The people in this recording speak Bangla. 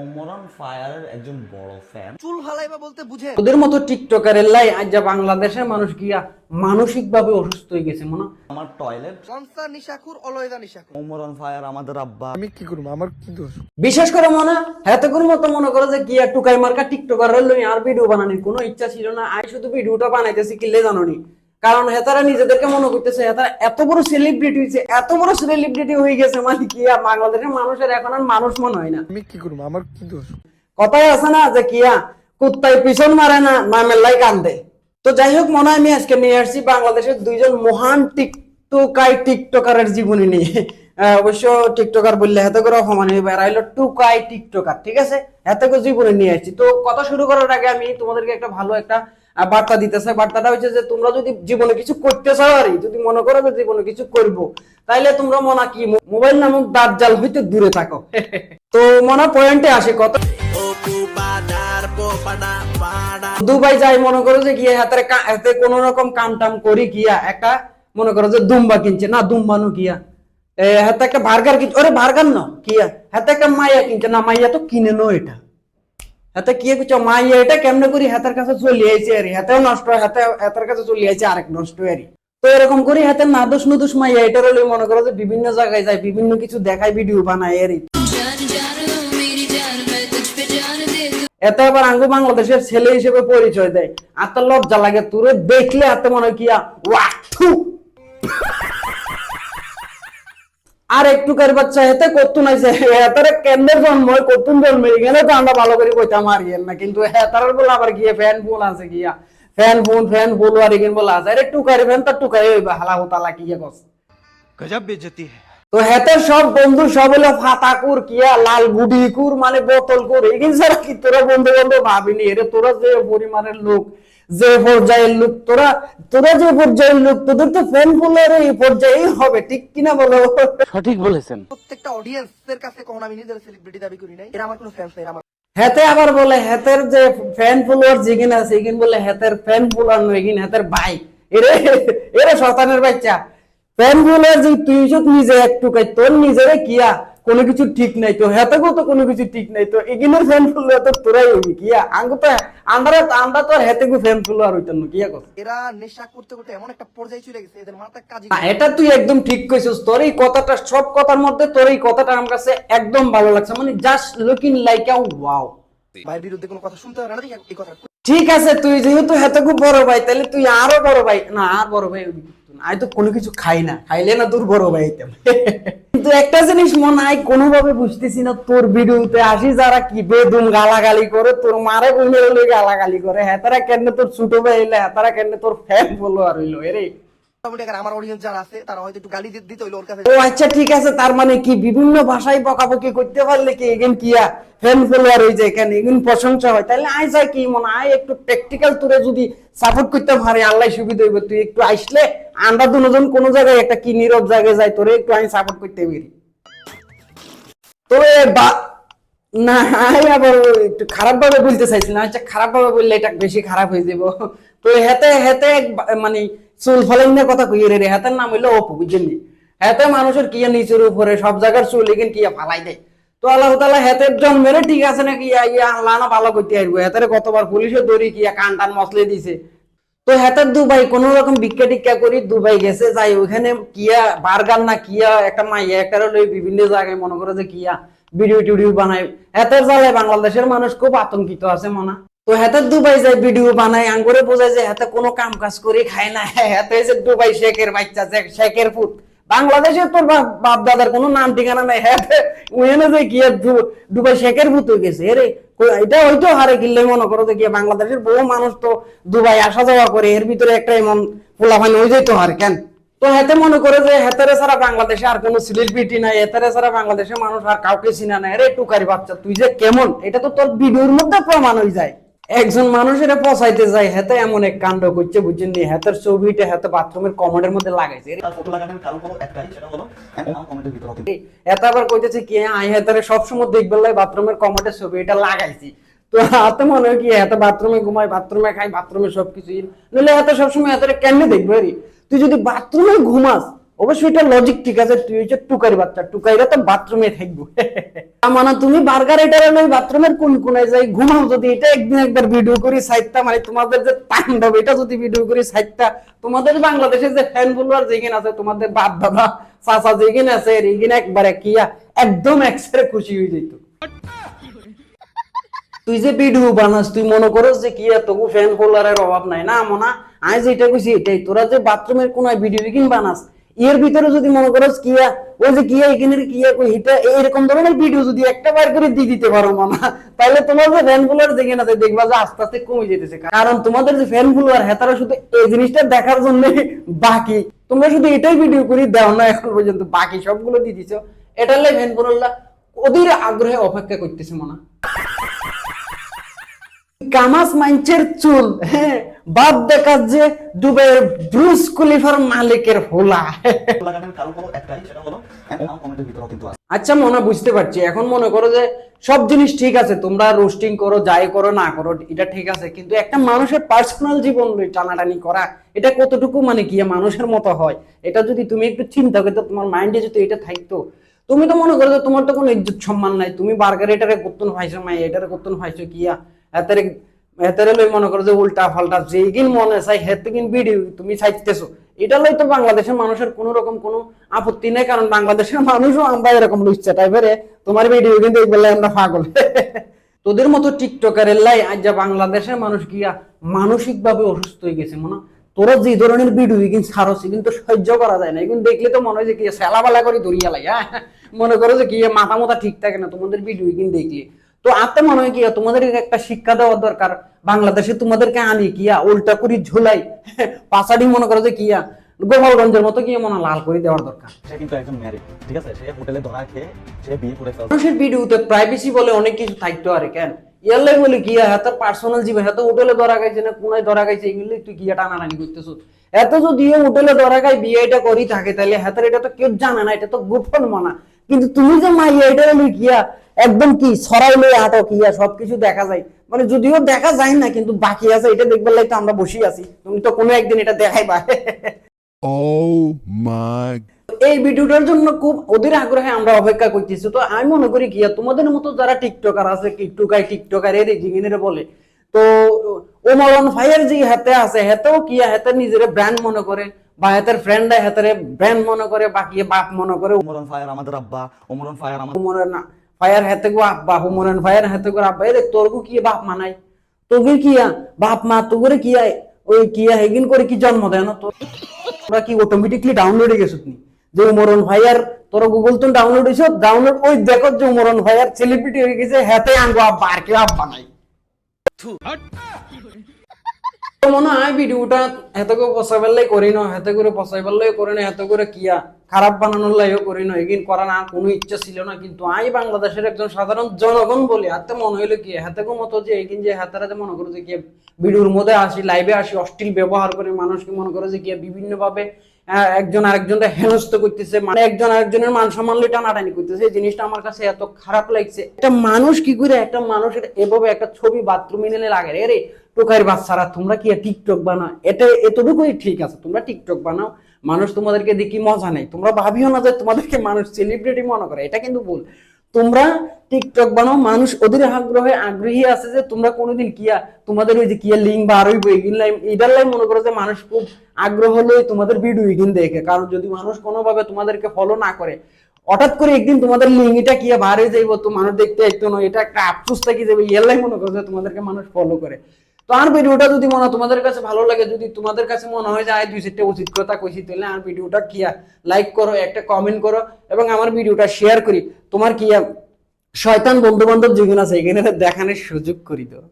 ওমরান ফায়ারের একজন বড় ফ্যান চুল ফালাইবা বলতে বুঝে? ওদের মতো টিকটকারের লাই আজ যা বাংলাদেশের মানুষ গিয়া মানসিক অসুস্থ হয়ে গেছে মনে হয়। আমার টয়লেট কনসা নিশাকুর অলয়দা নিশাকুর ওমরান ফায়ার আমাদের আব্বা। বিশেষ করে মনে হেতকুর মতো মনে করো যে গিয়া টুকাই মার্কা টিকটকার লই আর ভিডিও বানানোর কোনো ইচ্ছা ছিল না। আই শুধু ভিডিওটা বানাইতেছি কিলে জানোনি। কারণ হেতারা নিজেদেরকে মনে করতেছে হেতারা এত বড় সেলিব্রিটি হয়েছে এত বড় সেলিব্রিটি হয়ে গেছে মানে কি আর বাংলাদেশের মানুষের এখন আর মানুষ মনে হয় না। আমি কি করব? আমার কি দোষ? কথাই আছে না যে কিয়া কুত্তায় পিছন মারে না মামেল্লাই কান্দে। তো যাই হোক মনে হয় আমি আজকে নিয়ে আসছি বাংলাদেশের দুইজন মহান টিকটকাই টিকটকারের জীবনী নিয়ে। অবশ্য টিকটকার বললে হাতে করে সমান হয়ে বেড়াইলো টুকাই টিকটকার ঠিক আছে? হাতে করে জীবনী নিয়ে আসছি। তো কথা শুরু করার আগে আমি তোমাদেরকে একটা ভালো একটা বার্তা দিতে চাই বার্তাটা হচ্ছে যে তোমরা যদি জীবনে কিছু করতে চাও আর যদি মনে করো যে জীবনে কিছু করব তাইলে তোমরা মনে কি মোবাইল নামক দাঁত হইতে দূরে থাকো। তো মনে পয়েন্টে আসে কত দুবাই যাই মনে করো যে গিয়ে হাতে হাতে কোন রকম কাম টাম করি গিয়া একটা মনে করো যে দুম্বা কিনছে। না দুম্বানো গিয়া। এ, হাতে একটা বার্গার কিনছে ওরে বার্গার ন কিয়া হাতে একটা মাইয়া কিনছে। না মাইয়া তো কিনে নো এটা। হাতে কি কিছু মা এটা কেমনে করি? হাতের কাছে চলে আইছে আর। হাতেও নষ্ট, হাতে, হাতের কাছে চলে আইছে আরেক নষ্ট আর। তো এরকম করে হাতে নাদোষ নদোষ মা এটার হলে মনে করো যে বিভিন্ন জায়গায় যায়, বিভিন্ন কিছু দেখায় ভিডিও বানায় আর। এত আবার আঙ্গু বাংলাদেশের ছেলে হিসেবে পরিচয় দেয়। আত্মার লজ্জা লাগে, তোরে দেখলে আত্মা মনে কিয়া কি ওয়া আর একটু কার বাচ্চা হেতে করতো নাই যে হেতারে কেন্দ্রের জন্ম কতুন জন্ম এখানে তো আমরা ভালো করে কইতাম আর না কিন্তু হেতারের বলে আবার গিয়ে ফ্যান ফুল আছে গিয়া। ফ্যান ফোন ফ্যান ফুল আর এখানে বলে আছে আরে টুকারি ফ্যান তার টুকারি হইবা হালা হুতালা কি কস। গজব বেজতি তো হেতের সব বন্ধু সব হলো ফাতাকুর কিয়া লাল গুডিকুর মানে বোতল কুর এগিন ছাড়া কি তোরা বন্ধু বান্ধব ভাবিনি? এরে তোরা যে পরিমাণের লোক যে পর্যায়ের লোক তোরা তোরা যে পর্যায়ের লোক তোদের তো ফ্যান ফুলের এই পর্যায়েই হবে ঠিক কিনা বলো? সঠিক বলেছেন। প্রত্যেকটা অডিয়েন্সের কাছে কখন আমি নিজের সেলিব্রিটি দাবি করি নাই। এরা আমার কোনো ফ্যান্স নাই আমার হেতে আবার বলে হেতের যে ফ্যান ফুলোয়ার যেগিন আছে এগিন বলে হেতের ফ্যান ফুলার নয় এগিন হেতের ভাই। এরে এরে শতানের বাচ্চা। ফ্যান ফুলার যে তুই নিজে একটু কাই তোর নিজেরে কিয়া? কোনো কিছু ঠিক নাই তো হেতেও তো কোনো কিছু ঠিক নাই তো এগিনের ফ্যান ফুলোয়ার তো তোরাই হইবি কিয়া? আঙ্গ তো আমরা আমরা তো আর হেতে গু ফ্যান ফুলোয়ার হইতাম না কিয়া কথা এরা নেশা করতে করতে এমন একটা পর্যায়ে চলে গেছে এদের মাথায় কাজই না, এটা তুই একদম ঠিক কইছিস তোর এই কথাটা সব কথার মধ্যে তোর এই কথাটা আমার কাছে একদম ভালো লাগছে মানে just looking like a wow ভাইয়ের বিরুদ্ধে কোনো কথা শুনতে হবে না এই কথা ঠিক আছে তুই যেহেতু হেতে খুব বড় ভাই তাহলে তুই আরও বড় ভাই না আর বড় ভাই আমি তো কোনো কিছু খাই না খাইলে না তোর বড় ভাই কিন্তু একটা জিনিস মনে হয়, কোনোভাবে বুঝতেছি না, তোর ভিডিওতে আসি যারা কি বেদুম গালাগালি করে, তোর মারে হলে গালাগালি করে হ্যাঁ তারা কেন তোর ছোট ভাই হ্যাঁ তারা কেন তোর ফ্যান বলো আর হইল, এরে। আচ্ছা মানে আল্লাহ সুবিধা তুই একটু জায়গায় একটা কি নীরব জায়গায় তোরে একটু আমি সাপোর্ট করতে পারি। না একটু খারাপ ভাবে বলতে চাইছিলাম আচ্ছা খারাপ ভাবে বললে এটা বেশি খারাপ হয়ে যাব তো হেতে হেতে মানে চুল ফলেন কথা কই রে হেতের নাম হইল অপু বুঝলি হেতে মানুষের কিয়া নিচের উপরে, সব জায়গার চুল এখান কিয়া ফালাই দেয়? তো আল্লাহ তালা হেতের জন্মেরে ঠিক আছে নাকি আল্লাহ না ভালো করতে আসব হেতের কতবার পুলিশে দড়ি কিয়া কান টান মসলে দিছে। তো হেতার দুবাই, কোন রকম ভিক্ষা টিক্ষা করি দুবাই গেছে, যাই ওখানে কিয়া বার্গার না কিয়া একটা মাইয়া একটা লই বিভিন্ন জায়গায় মনে করে যে কিয়া ভিডিও টিডিও বানায়। হেতের জ্বালায় বাংলাদেশের মানুষ খুব আতঙ্কিত আছে মনা। তো হেতার দুবাই যায় ভিডিও বানায়, আঙ্গুরে বোঝায় যে হেতে কোনো কাম কাজ করে খায় না। হেতে যে দুবাই শেখের বাচ্চা শেখের পুত। বাংলাদেশে তোর বাপ দাদার কোনো নাম ঠিকানা নাই। ওখানে যে গিয়ে দুবাই শেখের পুত হয়ে গেছে। এরে এটা হয়তো হারে কিনলে মনে করো যে গিয়ে বাংলাদেশের বহু মানুষ তো দুবাই আসা যাওয়া করে। এর ভিতরে একটা এমন পোলাপান হয়ে যেত আর কেন? তো হেতে মনে করে যে হেতারে ছাড়া বাংলাদেশে আর কোনো সেলিব্রিটি নাই। হেতারে ছাড়া বাংলাদেশের মানুষ আর কাউকে চিনা নাই। রে টুকারি বাচ্চা, তুই যে কেমন? এটা তো তোর ভিডিওর মধ্যে প্রমাণ হয়ে যায়। একজন মানুষের এটা পচাইতে যায় হেতে এমন এক কাণ্ড করছে বুঝছেন নি? হেতের ছবিটা হেতে বাথরুমের কমোডের মধ্যে লাগাইছে। কমেন্টের হবে এত আবার কইতেছে কি আই হেতারে সবসময় দেখবে লাই বাথরুমের কমোডের ছবি এটা লাগাইছি। তো হাতে মনে হয় কি এত বাথরুমে ঘুমাই বাথরুমে খাই বাথরুমে সবকিছু নইলে এত সবসময় এত কেমনে দেখবে রে? তুই যদি বাথরুমে ঘুমাস অবশ্যই এটা লজিক ঠিক আছে তুই হচ্ছে টুকারি বাচ্চা টুকাইরা তো বাথরুমে থাকব। মানে তুমি বার্গার এটা বাথরুমের কোন কোনায় যাই, ঘুমাও যদি, এটা একদিন একবার ভিডিও করি, সাইটটা মানে তোমাদের যে তাণ্ডব, এটা যদি ভিডিও করি, সাইটটা, তোমাদের বাংলাদেশের যে ফ্যান ফলোয়ার যেখানে আছে, তোমাদের বাপ দাদা চাচা যেখানে আছে একবারে কিয়া একদম এক্সট্রা খুশি হয়ে যেত তুই যে ভিডিও বানাস, তুই মনে করস যে কি তবু ফ্যান ফলোয়ারের অভাব নাই। না, মনা আজ যেটা কইছি এটাই, তোরা যে বাথরুমের কোন ভিডিও কিন বানাস এর ভিতরে যদি মনে করো কিয়া ওই যে কিয়া, এখানের কিয়া, কই এটা, এরকম ধরনের ভিডিও যদি একটা বার করে দিয়ে দিতে পারো মানা তাহলে তোমার যে ফ্যান ফলোয়ার দেখে না দেখবা যে আস্তে আস্তে কমে যেতেছে। কারণ তোমাদের যে ফ্যান ফলোয়ার হেতারা শুধু এই জিনিসটা দেখার জন্য বাকি। তোমরা শুধু এটাই ভিডিও করি, দাও না, এখন পর্যন্ত বাকি সবগুলো দিয়ে দিছো। এটার লাই ফ্যান ফলোয়াররা ওদের আগ্রহে অপেক্ষা করতেছে মনা কামাস মাইনচের চুল হ্যাঁ বাদ দেখা যে দুবাইয়ের ব্রুস কুলিফার মালিকের হোলা। আচ্ছা মনে, বুঝতে পারছি। এখন মনে করো যে সব জিনিস ঠিক আছে, তোমরা রোস্টিং করো, যাই করো, না করো, এটা ঠিক আছে। কিন্তু একটা মানুষের পার্সোনাল জীবন টানাটানি করা, এটা কতটুকু মানে কি? মানুষের মতো হয়। এটা যদি তুমি একটু চিন্তা করতে, তোমার মাইন্ডে যদি এটা থাকতো, তুমি তো মনে করো যে তোমার তো কোনো ইজ্জত সম্মান নাই। তুমি বার্গার এটারে করতুন পাইছো মাই এটারে করতুন পাইছো কিয়া। এতারে এতারে লই মনে করো যে উল্টা ফাল্টা যেগিন মনে চাই হেতে কিন ভিডিও তুমি চাইতেছো। এটা লই তো বাংলাদেশের মানুষের কোনো রকম কোনো আপত্তি নেই, কারণ বাংলাদেশের মানুষও আমরা এরকম লুচ্ছে টাইপের তোমার ভিডিও কিন্তু দেখবে আমরা পাগল। তোদের মতো টিকটকারের লাই আজ যা বাংলাদেশের মানুষ গিয়া মানসিক ভাবে অসুস্থ হয়ে গেছে, মনে। তোরা যে ধরনের ভিডিও কিন্তু ছাড়ছি কিন্তু সহ্য করা যায় না। এখন দেখলে তো মনে হয় যে কি সেলাবালা করে দরিয়া লাগে হ্যাঁ। মনে করো যে কি মাথা মাথা ঠিক থাকে না, তোমাদের ভিডিও কিন্তু দেখলে। তো আতে মনে হয় কি তোমাদের একটা শিক্ষা দেওয়া দরকার। বাংলাদেশে তোমাদেরকে আনি কিয়া উল্টা করি ঝুলাই। পাশাড়ি মনে করো যে কিয়া গোপালগঞ্জের মতো কি মনে লাল করে দেওয়ার দরকার। সে কিন্তু একজন ম্যারিড ঠিক আছে? সে হোটেলে ধরা খেয়ে সে বিয়ে করে ফেলছে। মানুষের ভিডিওতে প্রাইভেসি বলে অনেক কিছু থাকতো আরে কেন? ইয়ারলাই বলে কি হাতে পার্সোনাল জীবন হাতে হোটেলে ধরা গাইছে না কোনায় ধরা গাইছে এগুলো তুই গিয়া টানাটানি করতেছ? এত যদি হোটেলে ধরা গাই বিয়ে এটা করি থাকে তাহলে হাতের এটা তো কেউ জানে না এটা তো গোপন মানা। কিন্তু তুমি যে মাইয়া এটা হলো কিয়া একদম কি সরাই লই আটক ইয়া সবকিছু দেখা যায়। মানে যদিও দেখা যায় না কিন্তু বাকি আছে এটা দেখবার লাই তো আমরা বসেই আছি। তুমি তো কোনো একদিন এটা দেখাইবা। Oh my এই ভিডিওটার জন্য খুব ওদের আগ্রহে আমরা অপেক্ষা করতেছি। তো আমি মনে করি কি তোমাদের মতো যারা টিকটকার আছে টিকটকাই টিকটকার এর জিগিনের বলে তো ওমরন ফায়ার যে হাতে আছে হেতেও কি হাতে নিজের ব্র্যান্ড মনে করে বা হাতের ফ্রেন্ড হাতের ব্র্যান্ড মনে করে বাকি বাপ মনে করে ওমরন ফায়ার আমাদের আব্বা ওমরন ফায়ার আমাদের উমরের না ফায়ার হাতে গো আব্বা হুমরান ফায়ার হাতে গো আব্বা। এরে, তোর গো কি বাপ মানাই তোকে কি বাপ মা তোরে কি ওই কি হেগিন করে কি জন্ম দেয় না তোরা? কি অটোমেটিকলি ডাউনলোড হয়ে গেছো তুমি যে উমরন ভাইয়ার তোর গুগল তো ডাউনলোড হয়েছে ডাউনলোড ওই দেখো যে উমরন ভাইয়ার সেলিব্রিটি হয়ে গেছে, হাতে আঙ্গো আব্বা, আর কি আব্বা নাই। মনে হয় ভিডিওটা এত করে পসাইবার লাই করি না এত করে পসাইবার লাই করি না এত করে কিয়া খারাপ বানানোর লাইও করি না এগিন করা না কোনো ইচ্ছা ছিল না। কিন্তু আই বাংলাদেশের একজন সাধারণ জনগণ বলি হাতে মনে হইল কি হাতে মতো যে এগিন যে হাতারা যে মনে করো যে কি ভিডিওর মধ্যে আসি লাইভে আসি অশ্লীল ব্যবহার করে মানুষকে মনে করে যে কি বিভিন্ন ভাবে আহ, একজন আরেকজনকে হেনস্থ করতেছে মানে একজন আরেকজনের মান সম্মান লই টানাটানি করতেছে। এই জিনিসটা আমার কাছে এত খারাপ লাগছে। একটা মানুষ কি করে একটা মানুষের এভাবে একটা ছবি বাথরুমে নিলে লাগে রে রে টোকার বাচ্চারা, তোমরা কি টিকটক বানাও? এটা এতটুকুই ঠিক আছে, তোমরা টিকটক বানাও। মানুষ তোমাদেরকে দেখি মজা নেই তোমরা ভাবিও না যে তোমাদেরকে মানুষ সেলিব্রিটি মনে করে, এটা কিন্তু ভুল। তোমরা টিকটক বানাও, মানুষ ওদের আগ্রহে আগ্রহী আছে যে তোমরা কোনোদিন কিয়া তোমাদের ওই যে কিয়া লিঙ্ক বার হইব এগুন লাই এটার লাই মনে করো যে মানুষ খুব আগ্রহ হলে তোমাদের ভিডিও এগিন দেখে। কারণ যদি মানুষ কোনোভাবে তোমাদেরকে ফলো না করে, হঠাৎ করে একদিন তোমাদের লিঙ্ক এটা কিয়া হয়ে যাইব, তো মানুষ দেখতে একটু নয়। এটা একটা আফসোস থাকি যাবে ইয়ারলাই মনে করো যে তোমাদেরকে মানুষ ফলো করে। তো আর ভিডিওটা যদি মনে তোমাদের কাছে ভালো লাগে, যদি তোমাদের কাছে মনে হয় যে, আয়, দুই চারটে উচিত কথা কইছি, তাহলে আর ভিডিওটা কিয়া লাইক করো, একটা কমেন্ট করো এবং আমার ভিডিওটা শেয়ার করি। তোমার কি শয়তান বন্ধু বান্ধব যেগুলো আছে, এখানে দেখানোর সুযোগ করি দাও